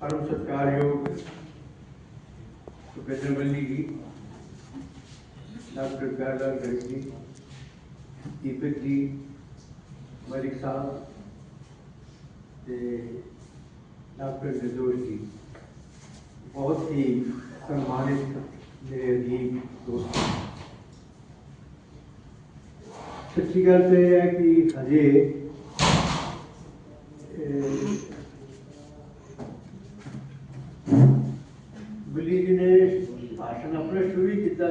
ਪਰਮ ਸਤਿਕਾਰਯੋਗ ਸੁਪੇਂਦਰ ਮੱਲੀ ਜੀ ਡਾਕਟਰ ਗਾਲਾ ਗਰਗ ਜੀ ਦੀਪਕ ਜੀ ਮਲਿਕ ਸਾਹਿਬ ਤੇ ਡਾਕਟਰ ਜਦੋਸ਼ ਜੀ ਬਹੁਤ ਹੀ ਸਨਮਾਨਿਤ ਮੇਰੇ ਅਧੀਨ ਦੋਸਤ ਸੱਚੀ ਗੱਲ ਤੇ ਇਹ ਹੈ ਕਿ ਹਜੇ ਕੀਤਾ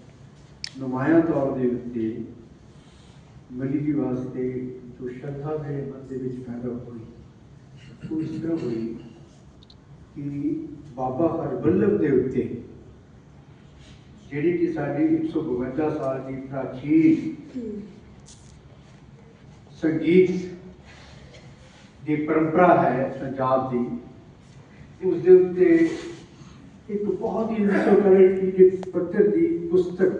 ਨੁਮਾਇਆਂ ਤੌਰ ਦੇ ਉੱਤੇ ਮਿਲੀ ਜੀ ਵਾਸਤੇ ਜੋ ਸ਼ਰਧਾ ਮੇਰੇ ਮਨ ਦੇ ਵਿੱਚ ਪੈਦਾ ਹੋਈ, ਉਹ ਇਸ ਤਰ੍ਹਾਂ ਹੋਈ ਕਿ ਬਾਬਾ ਹਰਬਲਬ ਦੇ ਉੱਤੇ, ਜਿਹੜੀ ਕਿ ਸਾਡੀ 152 ਸਾਲ ਦੀ ਪ੍ਰਾਚੀਨ ਸੰਗੀਤ ਦੀ ਪਰੰਪਰਾ ਹੈ ਪੰਜਾਬ ਦੀ, ਉਸ ਦੇ ਉੱਤੇ ਇੱਕ ਬਹੁਤ ਹੀ ਇਨਸੋਕਰੈਂਟ ਪੱਤਰ ਦੀ ਪੁਸਤਕ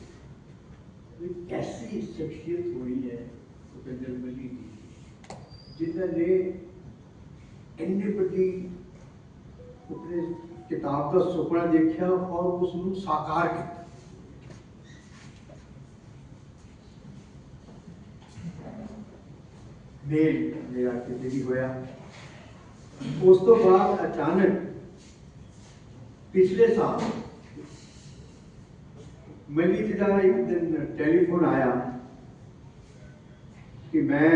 ایسی شخصیت ہوئی ہے مقدر ملی کی جنہوں نے انٹی اپنے کتاب کا سپنا دیکھا اور اس ساکار کیا۔ میل میرا کسی بھی ہویا۔ اس تو بعد اچانک پچھلے سال مزید ایک دن ٹیلی فون آیا کہ میں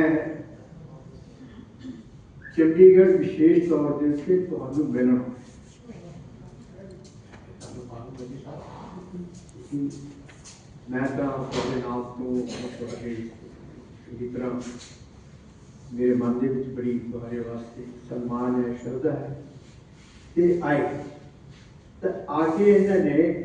چنڈی گڑھ وشیش طور پر اس کے تو ہم میں تو آپ کو اسی طرح میرے من کے بڑی تمہارے واسطے سلمان ہے، شردا ہے آئے۔ تو آگے انہوں نے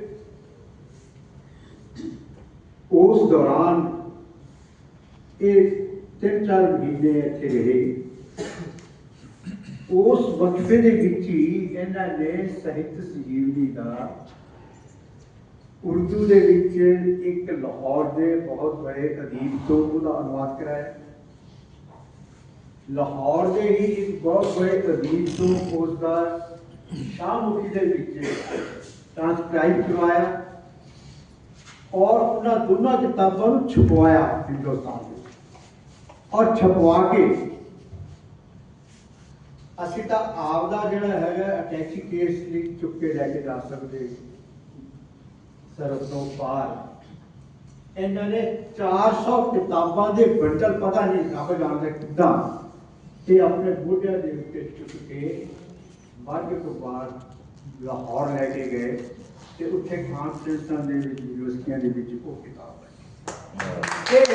ਉਸ ਦੌਰਾਨ ਇਹ ਤਿੰਨ ਚਾਰ ਮਹੀਨੇ ਇੱਥੇ ਰਹੇ। ਉਸ ਵਕਫੇ ਦੇ ਵਿੱਚ ਹੀ ਇਹਨਾਂ ਨੇ ਸਾਹਿਤ ਸੰਜੀਵਨੀ ਦਾ ਉਰਦੂ ਦੇ ਵਿੱਚ ਇੱਕ ਲਾਹੌਰ ਦੇ ਬਹੁਤ ਬੜੇ ਅਦੀਬ ਤੋਂ ਉਹਦਾ ਅਨੁਵਾਦ ਕਰਾਇਆ। ਲਾਹੌਰ ਦੇ ਹੀ ਇੱਕ ਬਹੁਤ ਬੜੇ ਅਦੀਬ ਤੋਂ ਉਸ ਦਾ ਸ਼ਾਹਮੁਖੀ ਦੇ ਵਿੱਚ ਟ੍ਰਾਂਸਕ੍ਰਾਈਬ ਕਰਵਾਇਆ। اور انہوں دونوں کتابوں چھپوایا ہندوستان میں اور چھپوا کے اسی تا آپ کا جڑا ہے اٹیچی کیس لی چپ کے لے کے جا سکتے سرحد پار۔ انہوں نے چار سو کتابوں کے بنڈل پتا نہیں رب جانتے کدا کہ اپنے بوڑھیا کے چپ کے مرگ تو بعد لاہور لے کے گئے۔ ਤੇ ਉੱਥੇ ਕਾਨਫਰੰਸਾਂ ਦੇ ਵਿੱਚ ਯੂਨੀਵਰਸਿਟੀਆਂ ਦੇ ਵਿੱਚ ਉਹ ਕਿਤਾਬ ਹੈ ਇਹ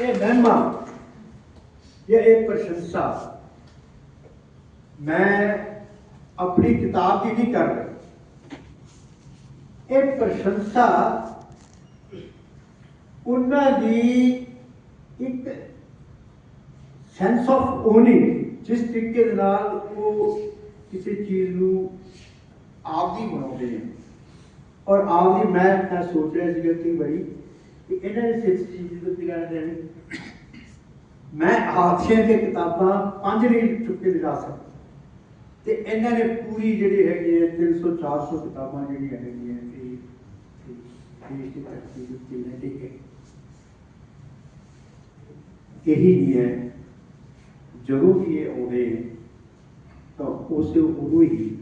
ਇਹ ਮਹਿਮਾ ਇਹ ਇਹ ਪ੍ਰਸ਼ੰਸਾ ਮੈਂ ਆਪਣੀ ਕਿਤਾਬ ਦੀ ਨਹੀਂ ਕਰ ਰਿਹਾ ਇਹ ਪ੍ਰਸ਼ੰਸਾ ਉਹਨਾਂ ਦੀ ਇੱਕ ਸੈਂਸ ਆਫ ਓਨਿੰਗ ਜਿਸ ਤਰੀਕੇ ਦੇ ਨਾਲ ਉਹ ਕਿਸੇ ਚੀਜ਼ ਨੂੰ ਆਪ ਦੀ ਬਣਾਉਂਦੇ ਨੇ ਔਰ ਆਪਦੀ ਮੈਂ ਮੈਂ ਸੋਚ ਰਿਹਾ ਸੀਗਾ ਕਈ ਵਾਰੀ ਕਿ ਇਹਨਾਂ ਨੇ ਸਿੱਖ ਚੀਜ਼ ਦੇ ਉੱਤੇ ਕਹਿਣਾ ਦੇਣੀ ਮੈਂ ਹਾਦਸਿਆਂ ਦੀਆਂ ਕਿਤਾਬਾਂ ਪੰਜ ਨਹੀਂ ਚੁੱਕ ਕੇ ਲਿਜਾ ਸਕਦਾ ਤੇ ਇਹਨਾਂ ਨੇ ਪੂਰੀ ਜਿਹੜੀ ਹੈਗੀ ਹੈ 300 400 ਕਿਤਾਬਾਂ ਜਿਹੜੀਆਂ ਹੈਗੀਆਂ ਇਹ ਇਹ ਦੇਸ਼ ਦੀ ਧਰਤੀ ਦੇ ਉੱਤੇ ਲੈ ਕੇ ਗਏ ਇਹੀ ਨਹੀਂ ਹੈ ਜਦੋਂ ਵੀ ਇਹ ਆਉਂਦੇ ਨੇ ਤਾਂ ਉਸੇ ਉਦੋਂ ਹੀ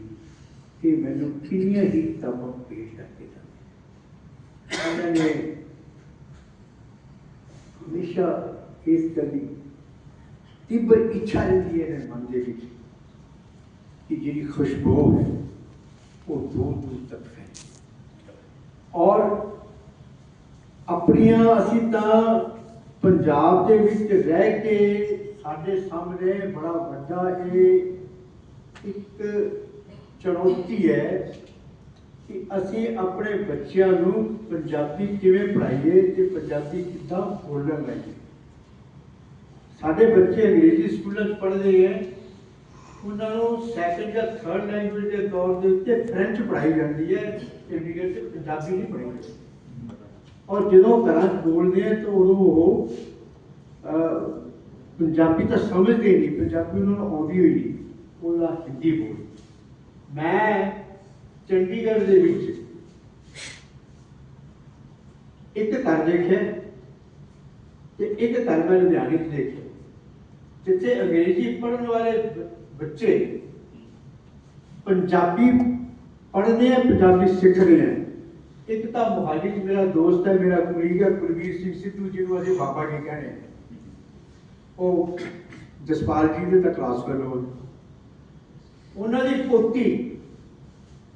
ਇਹ ਮੈਨੂੰ ਕਿੰਨੀਆਂ ਹੀ ਕਿਤਾਬਾਂ ਪੇਸ਼ ਕਰਕੇ ਜਾਂਦੇ ਇਹਨਾਂ ਨੇ ਹਮੇਸ਼ਾ ਇਸ ਗੱਲ ਤੀਬਰ ਇੱਛਾ ਰਹਿੰਦੀ ਹੈ ਮਨ ਦੇ ਵਿੱਚ ਕਿ ਜਿਹੜੀ ਖੁਸ਼ਬੂ ਹੈ, ਉਹ ਦੂਰ ਦੂਰ ਤੱਕ ਫੈਲੇ। ਔਰ ਆਪਣੀਆਂ ਅਸੀਂ ਤਾਂ ਪੰਜਾਬ ਦੇ ਵਿੱਚ ਰਹਿ ਕੇ ਸਾਡੇ ਸਾਹਮਣੇ ਬੜਾ ਵੱਡਾ ਇਹ ਇੱਕ ਚੁਣੌਤੀ ਹੈ ਕਿ ਅਸੀਂ ਆਪਣੇ ਬੱਚਿਆਂ ਨੂੰ ਪੰਜਾਬੀ ਕਿਵੇਂ ਪੜ੍ਹਾਈਏ ਤੇ ਪੰਜਾਬੀ ਕਿੱਦਾਂ ਬੋਲਣ ਲੱਗੇ ਸਾਡੇ ਬੱਚੇ ਅੰਗਰੇਜ਼ੀ ਸਕੂਲਾਂ 'ਚ ਪੜ੍ਹਦੇ ਹੈ ਉਹਨਾਂ ਨੂੰ ਸੈਕੰਡ ਜਾਂ ਥਰਡ ਲੈਂਗੁਏਜ ਦੇ ਤੌਰ ਦੇ ਉੱਤੇ ਫ੍ਰੈਂਚ ਪੜ੍ਹਾਈ ਜਾਂਦੀ ਹੈ, ਇੰਡੀਆ 'ਚ ਪੰਜਾਬੀ ਨਹੀਂ ਪੜ੍ਹਾਈ ਜਾਂਦੀ। ਔਰ ਜਦੋਂ ਘਰਾਂ 'ਚ ਬੋਲਦੇ ਆ ਤਾਂ ਉਦੋਂ ਉਹ ਪੰਜਾਬੀ ਤਾਂ ਸਮਝਦੇ ਹੀ ਨਹੀਂ, ਪੰਜਾਬੀ ਉਹਨਾਂ ਨੂੰ ਆਉਂਦੀ ਹੋਈ ਨਹੀਂ। ਉਹਦਾ ਹਿੰਦੀ ਬੋਲ ਮੈਂ ਚੰਡੀਗੜ੍ਹ ਦੇ ਵਿੱਚ ਇੱਕ ਘਰ ਦੇਖਿਆ ਤੇ ਇੱਕ ਘਰ ਮੈਂ ਲੁਧਿਆਣੇ 'ਚ ਦੇਖਿਆ। ਜਿੱਥੇ ਅੰਗਰੇਜ਼ੀ ਪੜ੍ਹਨ ਵਾਲੇ ਬੱਚੇ ਪੰਜਾਬੀ ਪੜ੍ਹਦੇ ਆ, ਪੰਜਾਬੀ ਸਿੱਖਦੇ ਆ। ਇੱਕ ਤਾਂ ਮੁਹਾਲੀ 'ਚ ਮੇਰਾ ਦੋਸਤ ਹੈ, ਮੇਰਾ ਕੁਲੀਗ ਹੈ, ਕੁਲਵੀਰ ਸਿੰਘ ਸਿੱਧੂ ਜਿਹਨੂੰ ਅਸੀਂ ਬਾਬਾ ਜੀ ਕਹਿੰਦੇ ਉਹ ਜਸਪਾਲ ਜੀ ਦੇ ਤਾਂ ਕਲਾਸ ਫੈਲੋ ਉਹਨਾਂ ਦੀ ਪੋਤੀ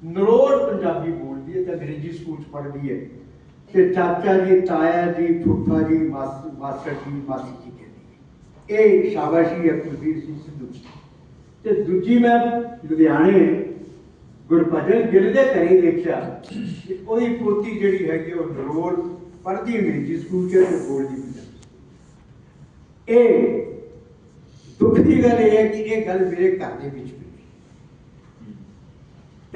ਨਰੋੜ ਪੰਜਾਬੀ ਬੋਲਦੀ ਹੈ ਤੇ ਅੰਗਰੇਜ਼ੀ ਸਕੂਲ 'ਚ ਪੜ੍ਹਦੀ ਹੈ। ਤੇ ਚਾਚਾ ਜੀ, ਤਾਇਆ ਜੀ, ਫੁੱਫਾ ਜੀ ਮਾਸਟਰ ਜੀ, ਮਾਸੀ ਜੀ ਕਹਿੰਦੀ ਇਹ ਸ਼ਾਬਾਸ਼ੀ ਹੈ ਕੁਲਵੀਰ ਸਿੰਘ ਸਿੱਧੂ ਤੇ ਦੂਜੀ ਮੈਂ ਲੁਧਿਆਣੇ ਗੁਰਭਜਨ ਗਿੱਲ ਦੇ ਘਰੇ ਦੇਖਿਆ ਕਿ ਉਹਦੀ ਪੋਤੀ ਜਿਹੜੀ ਹੈਗੀ ਉਹ ਨਰੋੜ ਪੜ੍ਹਦੀ ਅੰਗਰੇਜ਼ੀ ਸਕੂਲ 'ਚ ਹੈ ਤੇ ਬੋਲਦੀ ਪੰਜਾਬੀ ਇਹ ਦੁੱਖ ਦੀ ਗੱਲ ਇਹ ਹੈ ਕਿ ਇਹ ਗੱਲ ਮੇਰੇ ਘਰ ਦੇ ਵਿੱਚ ਹੋਈ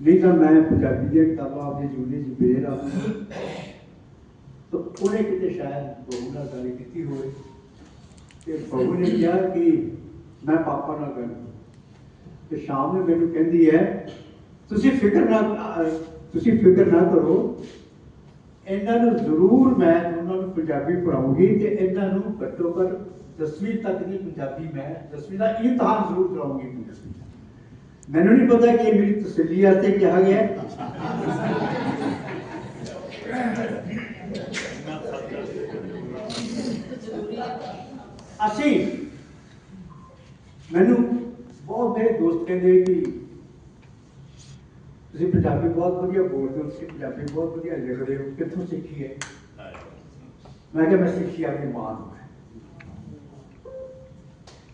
ਨਹੀਂ ਤਾਂ ਮੈਂ ਪੰਜਾਬੀ ਦੀਆਂ ਕਿਤਾਬਾਂ ਆਪਣੇ ਜੂਨੇ ਚ ਬੇਰ ਆ। ਤਾਂ ਉਹਨੇ ਕਿਤੇ ਸ਼ਾਇਦ ਬਹੂ ਨਾਲ ਗੱਲ ਕੀਤੀ ਹੋਵੇ। ਤੇ ਬਹੂ ਨੇ ਕਿਹਾ ਕਿ ਮੈਂ ਪਾਪਾ ਨਾਲ ਗੱਲ ਤੇ ਸ਼ਾਮ ਨੂੰ ਮੈਨੂੰ ਕਹਿੰਦੀ ਹੈ, ਤੁਸੀਂ ਫਿਕਰ ਨਾ, ਤੁਸੀਂ ਫਿਕਰ ਨਾ ਕਰੋ। ਇਹਨਾਂ ਨੂੰ ਜ਼ਰੂਰ ਮੈਂ ਉਹਨਾਂ ਨੂੰ ਪੰਜਾਬੀ ਪੜਾਉਂਗੀ ਤੇ ਇਹਨਾਂ ਨੂੰ ਘੱਟੋ ਘੱਟ 10ਵੀਂ ਤੱਕ ਦੀ ਪੰਜਾਬੀ ਮੈਂ 10ਵੀਂ ਦਾ ਇਮਤਿਹਾਨ ਜ਼ਰੂਰ ਕਰਾਉਂਗੀ ਪੰਜਾਬੀ میں نے نہیں پتا کہ میری تسلی سے کیا گیا میں بہت میرے دوست کہ تھی پنجابی بہت ودیا بولتے ہو تھی پنجابی بہت ودیا لکھتے ہو کتوں سیکھی ہے؟ میں کہ میں سیکھی اپنی ماں تو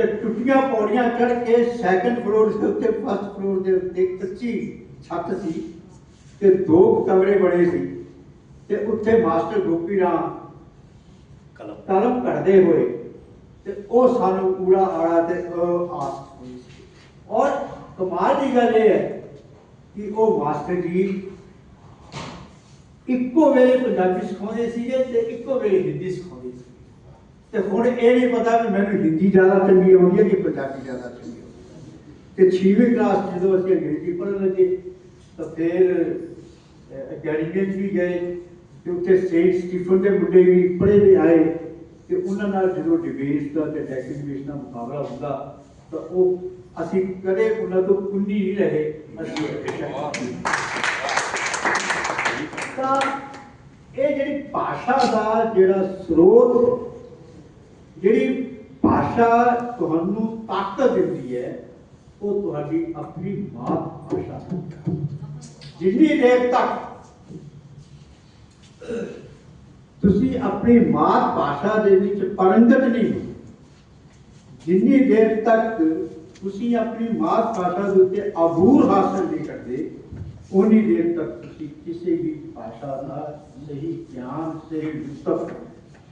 ਤੇ ਟੁੱਟੀਆਂ ਪੌੜੀਆਂ ਚੜ੍ਹ ਕੇ ਸੈਕੰਡ ਫਲੋਰ ਦੇ ਉੱਤੇ ਫਸਟ ਫਲੋਰ ਦੇ ਉੱਤੇ ਕੱਚੀ ਛੱਤ ਸੀ ਤੇ ਦੋ ਕਮਰੇ ਬਣੇ ਸੀ ਤੇ ਉੱਥੇ ਮਾਸਟਰ ਗੋਪੀ ਰਾਮ ਕਲਮ। ਕਲਮ ਕੱਢਦੇ ਹੋਏ ਤੇ ਉਹ ਸਾਨੂੰ ਕੂੜਾ ਆੜਾ ਤੇ ਉਹ ਆਸ ਹੋਈ ਸੀ। ਔਰ ਕਮਾਲ ਦੀ ਗੱਲ ਇਹ ਹੈ ਕਿ ਉਹ ਮਾਸਟਰ ਜੀ ਇੱਕੋ ਵੇਲੇ ਪੰਜਾਬੀ ਸਿਖਾਉਂਦੇ ਸੀਗੇ ਤੇ ਇੱਕੋ ਵੇਲੇ ਹਿੰਦੀ ਸਿਖਾਉਂਦੇ ਤੇ ਹੁਣ ਇਹ ਨਹੀਂ ਪਤਾ ਵੀ ਮੈਨੂੰ ਹਿੰਦੀ ਜ਼ਿਆਦਾ ਚੰਗੀ ਆਉਂਦੀ ਹੈ ਕਿ ਪੰਜਾਬੀ ਜ਼ਿਆਦਾ ਚੰਗੀ ਆਉਂਦੀ ਹੈ। ਤੇ 6ਵੀਂ ਕਲਾਸ ਜਦੋਂ ਅਸੀਂ ਅੰਗਰੇਜ਼ੀ ਪੜ੍ਹਨ ਲੱਗੇ, ਤਾਂ ਫਿਰ ਅਕੈਡਮੀ ਵੀ ਗਏ, ਤੇ ਉੱਥੇ ਸੇਂਟ ਸਟੀਫਨ ਦੇ ਮੁੰਡੇ ਵੀ ਪੜ੍ਹੇ ਵੀ ਆਏ, ਤੇ ਉਹਨਾਂ ਨਾਲ ਜਦੋਂ ਡਿਬੇਟ ਦਾ ਤੇ ਡੈਕਲੇਰੇਸ਼ਨ ਦਾ ਮੁਕਾਬਲਾ ਹੁੰਦਾ, ਤਾਂ ਉਹ ਅਸੀਂ ਕਦੇ ਉਹਨਾਂ ਤੋਂ ਕੁੰਡੀ ਨਹੀਂ ਰਹੇ ਅਸੀਂ ਤਾਂ ਇਹ ਜਿਹੜੀ ਭਾਸ਼ਾ ਦਾ ਜਿਹੜਾ ਸਰੋਤ ਜਿਹੜੀ ਭਾਸ਼ਾ ਤੁਹਾਨੂੰ ਤਾਕਤ ਦਿੰਦੀ ਹੈ ਉਹ ਤੁਹਾਡੀ ਆਪਣੀ ਮਾਤ ਭਾਸ਼ਾ ਹੈ ਜਿੰਨੀ ਦੇਰ ਤੱਕ ਤੁਸੀਂ ਆਪਣੀ ਮਾਤ ਭਾਸ਼ਾ ਦੇ ਵਿੱਚ ਪਰੰਗਤ ਨਹੀਂ ਹੋ ਜਿੰਨੀ ਦੇਰ ਤੱਕ ਤੁਸੀਂ ਆਪਣੀ ਮਾਤ ਭਾਸ਼ਾ ਦੇ ਉੱਤੇ ਅਬੂਰ ਹਾਸਲ ਨਹੀਂ ਕਰਦੇ ਉਨੀ ਦੇਰ ਤੱਕ ਤੁਸੀਂ ਕਿਸੇ ਵੀ ਭਾਸ਼ਾ ਦਾ ਸਹੀ ਗਿਆਨ ਸਹੀ ਲੁਤਫ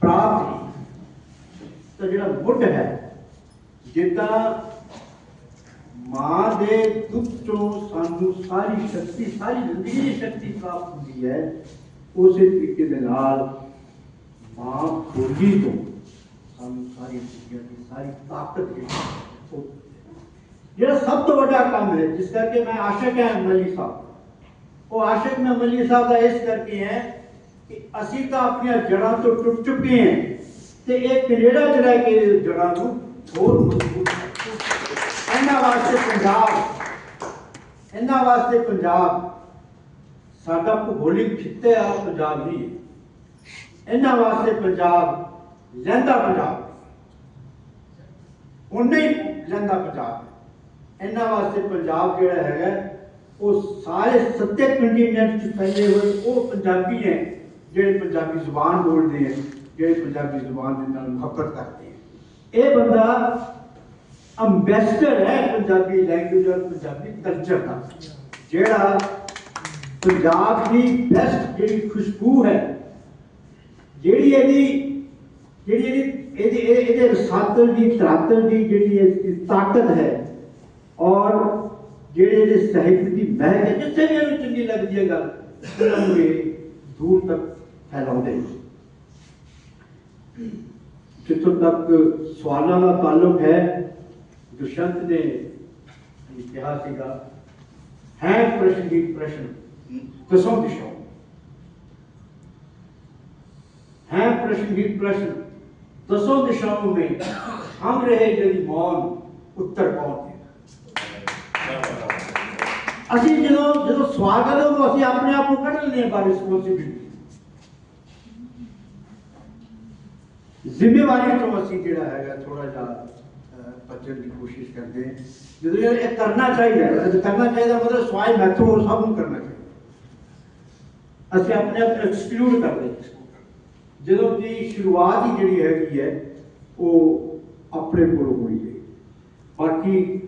ਪ੍ਰਾਪਤ ਨਹੀਂ ਤਾਂ ਜਿਹੜਾ ਮੁੱਢ ਹੈ ਜਿੱਦਾਂ ਮਾਂ ਦੇ ਦੁੱਧ ਤੋਂ ਸਾਨੂੰ ਸਾਰੀ ਸ਼ਕਤੀ ਸਾਰੀ ਜ਼ਿੰਦਗੀ ਦੀ ਸ਼ਕਤੀ ਪ੍ਰਾਪਤ ਹੁੰਦੀ ਹੈ ਉਸੇ ਤਰੀਕੇ ਦੇ ਨਾਲ ਮਾਂ ਬੋਲੀ ਤੋਂ ਸਾਨੂੰ ਸਾਰੀ ਚੀਜ਼ਾਂ ਦੀ ਸਾਰੀ ਤਾਕਤ ਜਿਹੜੀ ਹੈ, ਉਹ ਜਿਹੜਾ ਸਭ ਤੋਂ ਵੱਡਾ ਕੰਮ ਹੈ ਜਿਸ ਕਰਕੇ ਮੈਂ ਆਸ਼ਕ ਹਾਂ ਮਲੀ ਸਾਹਿਬ ਉਹ ਆਸ਼ਕ ਮੈਂ ਮਲੀ ਸਾਹਿਬ ਦਾ ਇਸ ਕਰਕੇ ਹੈ ਕਿ ਅਸੀਂ ਤਾਂ ਆਪਣੀਆਂ ਜੜ੍ਹਾਂ ਤੋਂ ਟੁੱਟ ਚੁੱਕੇ ਹਾਂ ਤੇ ਇਹ ਕੈਨੇਡਾ ਜਿਹੜਾ ਕਿ ਜੜ੍ਹਾਂ ਨੂੰ ਹੋਰ ਮਜ਼ਬੂਤ ਹੈ ਇਹਨਾਂ ਵਾਸਤੇ ਪੰਜਾਬ, ਇਹਨਾਂ ਵਾਸਤੇ ਪੰਜਾਬ ਸਾਡਾ ਭੂਗੋਲਿਕ ਖਿੱਤੇ ਆ, ਪੰਜਾਬ ਦੀ ਇਹਨਾਂ ਵਾਸਤੇ ਪੰਜਾਬ ਲਹਿੰਦਾ ਪੰਜਾਬ। ਉਹਨੇ ਹੀ ਲਹਿੰਦਾ ਪੰਜਾਬ। ਇਹਨਾਂ ਵਾਸਤੇ ਪੰਜਾਬ ਜਿਹੜਾ ਹੈਗਾ, ਉਹ ਸਾਰੇ ਸੱਤੇ ਕੰਟੀਨੈਂਟ 'ਚ ਫੈਲੇ ਹੋਏ, ਉਹ ਪੰਜਾਬੀ ਹੈ, ਜਿਹੜੇ ਪੰਜਾਬੀ ਜ਼ੁਬਾਨ ਬੋਲਦੇ ਹੈ। ਜਿਹੜੇ ਪੰਜਾਬੀ ਜ਼ੁਬਾਨ ਦੇ ਨਾਲ ਮੁਹੱਬਤ ਕਰਦੇ ਹੈ। ਇਹ ਬੰਦਾ ਅੰਬੈਸਡਰ ਹੈ ਪੰਜਾਬੀ ਲੈਂਗੁਏਜ ਔਰ ਪੰਜਾਬੀ ਕਲਚਰ ਦਾ। ਜਿਹੜਾ ਪੰਜਾਬ ਦੀ ਬੈਸਟ ਜਿਹੜੀ ਖੁਸ਼ਬੂ ਹੈ, ਜਿਹੜੀ ਇਹਦੀ ਜਿਹੜੀ ਇਹਦੀ ਇਹਦੀ ਇਹਦੇ- ਇਹਦੇ ਰਸਾਤਲ ਦੀ, ਤਰਾਤਲ ਦੀ ਜਿਹੜੀ ਇਹ ਤਾਕਤ ਹੈ ਔਰ ਜਿਹੜੇ ਇਹਦੇ ਸਾਹਿਤ ਦੀ ਮਹਿਕ ਹੈ, ਜਿੱਥੇ ਵੀ ਇਹਨੂੰ ਚੰਗੀ ਲੱਗਦੀ ਹੈ ਗੱਲ, ਉਹਨਾਂ ਨੂੰ ਇਹ ਦੂਰ ਤੱਕ ਫੈਲਾਉਂਦੇ ਨੇ। جتوں تک سوالوں کا تعلق ہے دشنت نے کہا سی گا ہے پرشن ہی پرشن دسو دشو ہے پرشن ہی پرشن دسو دشاؤں میں ہم رہے جی مون اتر پہنچ اسی جدو جدو سوال کرتے اسی اپنے آپ کو کٹ لینے پر بھی ਜ਼ਿੰਮੇਵਾਰੀ ਤੋਂ ਅਸੀਂ ਜਿਹੜਾ ਹੈਗਾ ਥੋੜਾ ਜਿਹਾ ਅਹ, ਬਚਣ ਦੀ ਕੋਸ਼ਿਸ਼ ਕਰਦੇ ਹਾਂ। ਜਦੋਂ ਇਹ ਕਰਨਾ ਚਾਹੀਦਾ ਹੈ, ਇਹ ਕਰਨਾ ਚਾਹੀਦਾ ਮਤਲਬ ਸਵਾਈ ਮੈਥੋਂ ਹੋਰ ਸਭ ਨੂੰ ਕਰਨਾ ਚਾਹੀਦਾ ਅਸੀਂ ਆਪਣੇ ਆਪ ਐਕਸਕਲੂਡ ਕਰਦੇ ਜਦੋਂ ਦੀ ਸ਼ੁਰੂਆਤ ਹੀ ਜਿਹੜੀ ਹੈਗੀ ਹੈ ਉਹ ਆਪਣੇ ਕੋਲੋਂ ਹੋਈ ਹੈ। ਬਾਕੀ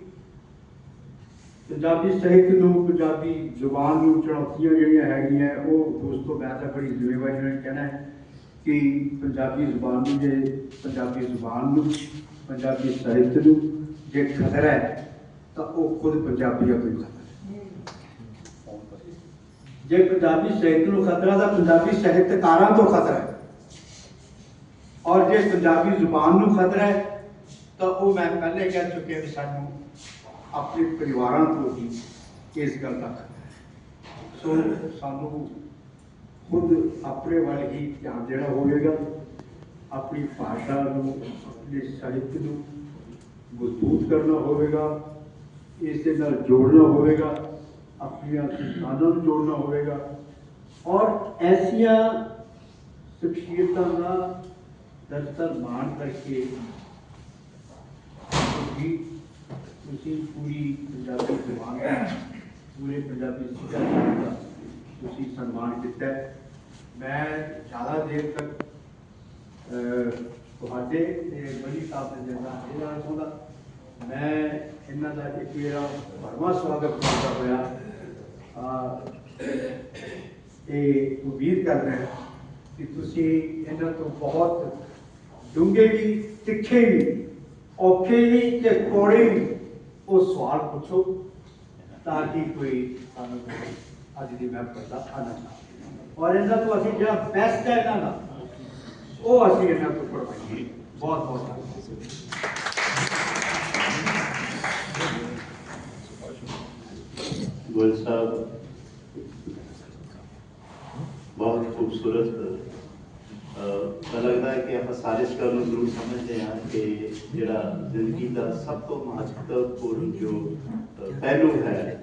ਪੰਜਾਬੀ ਸਾਹਿਤ ਨੂੰ ਪੰਜਾਬੀ ਜ਼ੁਬਾਨ ਨੂੰ ਚੁਣੌਤੀਆਂ ਜਿਹੜੀਆਂ ਹੈਗੀਆਂ ਉਹ ਦੋਸਤੋ ਮੈਂ ਤਾਂ ਬੜੀ ਜ਼ਿੰਮੇਵਾਰੀ ਨਾਲ ਕਹਿਣਾ ਹੈ। ਕਿ ਪੰਜਾਬੀ ਜ਼ੁਬਾਨ ਨੂੰ ਜੇ ਪੰਜਾਬੀ ਜ਼ੁਬਾਨ ਨੂੰ, ਪੰਜਾਬੀ ਸਾਹਿਤ ਨੂੰ ਜੇ ਖਤਰਾ ਹੈ, ਤਾਂ ਉਹ ਖੁਦ ਪੰਜਾਬੀਆਂ ਤੋਂ ਹੀ ਖਤਰਾ ਜੇ ਪੰਜਾਬੀ ਸਾਹਿਤ ਨੂੰ ਖਤਰਾ, ਤਾਂ ਪੰਜਾਬੀ ਸਾਹਿਤਕਾਰਾਂ ਤੋਂ ਖਤਰਾ ਹੈ। ਔਰ ਜੇ ਪੰਜਾਬੀ ਜ਼ੁਬਾਨ ਨੂੰ ਖਤਰਾ ਹੈ, ਤਾਂ ਉਹ ਮੈਂ ਪਹਿਲੇ ਕਹਿ ਚੁੱਕਿਆ ਵੀ ਸਾਨੂੰ ਆਪਣੇ ਪਰਿਵਾਰਾਂ ਤੋਂ ਹੀ ਇਸ ਗੱਲ ਦਾ ਖਤਰਾ ਸੋ ਸਾਨੂੰ ਖੁਦ ਆਪਣੇ ਵੱਲ ਹੀ ਧਿਆਨ ਦੇਣਾ ਹੋਵੇਗਾ ਆਪਣੀ ਭਾਸ਼ਾ ਨੂੰ ਆਪਣੇ ਸਾਹਿਤ ਨੂੰ ਮਜ਼ਬੂਤ ਕਰਨਾ ਹੋਵੇਗਾ ਇਸ ਦੇ ਨਾਲ ਜੋੜਨਾ ਹੋਵੇਗਾ ਆਪਣੀਆਂ ਸੰਸਥਾਨਾਂ ਨੂੰ ਜੋੜਨਾ ਹੋਵੇਗਾ ਔਰ ਐਸੀਆਂ ਸ਼ਖਸੀਅਤਾਂ ਦਾ ਦਰਸਲ ਮਾਣ ਕਰਕੇ ਤੁਸੀਂ ਤੁਸੀਂ ਪੂਰੀ ਪੰਜਾਬੀ ਜ਼ੁਬਾਨ ਦਾ ਪੂਰੇ ਪੰਜਾਬੀ ਸੱਭਿਆਚਾਰ ਦਾ ਤੁਸੀਂ ਸਨਮਾਨ ਕੀਤਾ ਹੈ। ਮੈਂ ਜ਼ਿਆਦਾ ਦੇਰ ਤੱਕ ਤੁਹਾਡੇ ਤੇ ਬਲੀ ਸਾਹਿਬ ਦੇ ਜਨਾ ਇਹਨਾਂ ਚਾਹੁੰਦਾ। ਮੈਂ ਇਹਨਾਂ ਦਾ ਇੱਕ ਮੇਰਾ ਭਰਵਾਂ ਸਵਾਗਤ ਕਰਦਾ ਹੋਇਆ। ਆ ਤੇ ਉਮੀਦ ਕਰਦਾ ਹਾਂ ਕਿ ਤੁਸੀਂ ਇਹਨਾਂ ਤੋਂ ਬਹੁਤ ਡੂੰਘੇ ਵੀ, ਤਿੱਖੇ ਵੀ, ਔਖੇ ਵੀ ਤੇ ਕੋੜੇ ਵੀ ਉਹ ਸਵਾਲ ਪੁੱਛੋ ਤਾਂ ਕਿ ਕੋਈ ਸਾਨੂੰ ਅੱਜ ਦੀ ਮਹਿਫਲ ਦਾ ਆਨੰਦ ਆਵੇ ਔਰ ਇਹਨਾਂ ਤੋਂ ਅਸੀਂ ਜਿਹੜਾ ਬੈਸਟ ਹੈ ਇਹਨਾਂ ਦਾ ਉਹ ਅਸੀਂ ਇਹਨਾਂ ਤੋਂ ਪੜਵਾਈਏ ਬਹੁਤ ਬਹੁਤ ਧੰਨਵਾਦ ਗੋਇਲ ਸਾਹਿਬ ਬਹੁਤ ਖੂਬਸੂਰਤ ਅਹ ਮੈਨੂੰ ਲੱਗਦਾ ਹੈ ਕਿ ਆਪਾਂ ਸਾਰੇ ਇਸ ਗੱਲ ਨੂੰ ਜ਼ਰੂਰ ਸਮਝਦੇ ਹਾਂ ਕਿ ਜਿਹੜਾ ਜ਼ਿੰਦਗੀ ਦਾ ਸਭ ਤੋਂ ਮਹੱਤਵਪੂਰਨ ਜੋ ਅਹ, ਪਹਿਲੂ ਹੈ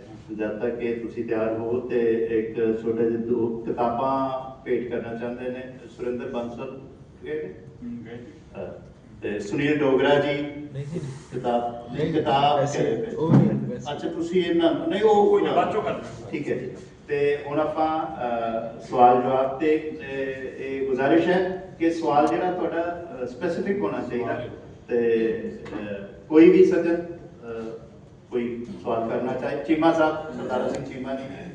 ਜਦ ਤੱਕ ਕਿ ਤੁਸੀਂ ਤਿਆਰ ਹੋ ਤੇ ਇੱਕ ਛੋਟੇ ਜਿਹੇ ਦੋ ਕਿਤਾਬਾਂ ਭੇਟ ਕਰਨਾ ਚਾਹੁੰਦੇ ਨੇ ਸੁਰਿੰਦਰ ਬੰਸਲ? ਅਹ, ਤੇ ਸੁਨੀਲ ਡੋਗਰਾ ਜੀ ਕਿਤਾਬ ਨਹੀਂ ਕਿਤਾਬ ਵੈਸੇ- ਕਰੇ ਪਏ। ਉਹ ਨਹੀਂ, ਵੈਸੇ। ਅੱਛਾ ਤੁਸੀਂ ਇਹਨਾਂ ਨਹੀਂ ਉਹ ਕੋਈ ਨਾ ਬਾਅਦ ਚੋਂ ਕਰ ਲਵਾਂਗੇ। ਠੀਕ ਹੈ ਤੇ ਹੁਣ ਆਪਾਂ ਸਵਾਲ ਜਵਾਬ ਤੇ ਇਹ ਗੁਜ਼ਾਰਿਸ਼ ਹੈ ਕਿ ਸਵਾਲ ਜਿਹੜਾ ਤੁਹਾਡਾ ਸਪੈਸੀਫਿਕ ਹੋਣਾ ਚਾਹੀਦਾ ਤੇ ਕੋਈ ਵੀ ਸੱਜਣ کوئی سوال کرنا چاہے چیما صاحب ستارہ سنگھ چیما ہے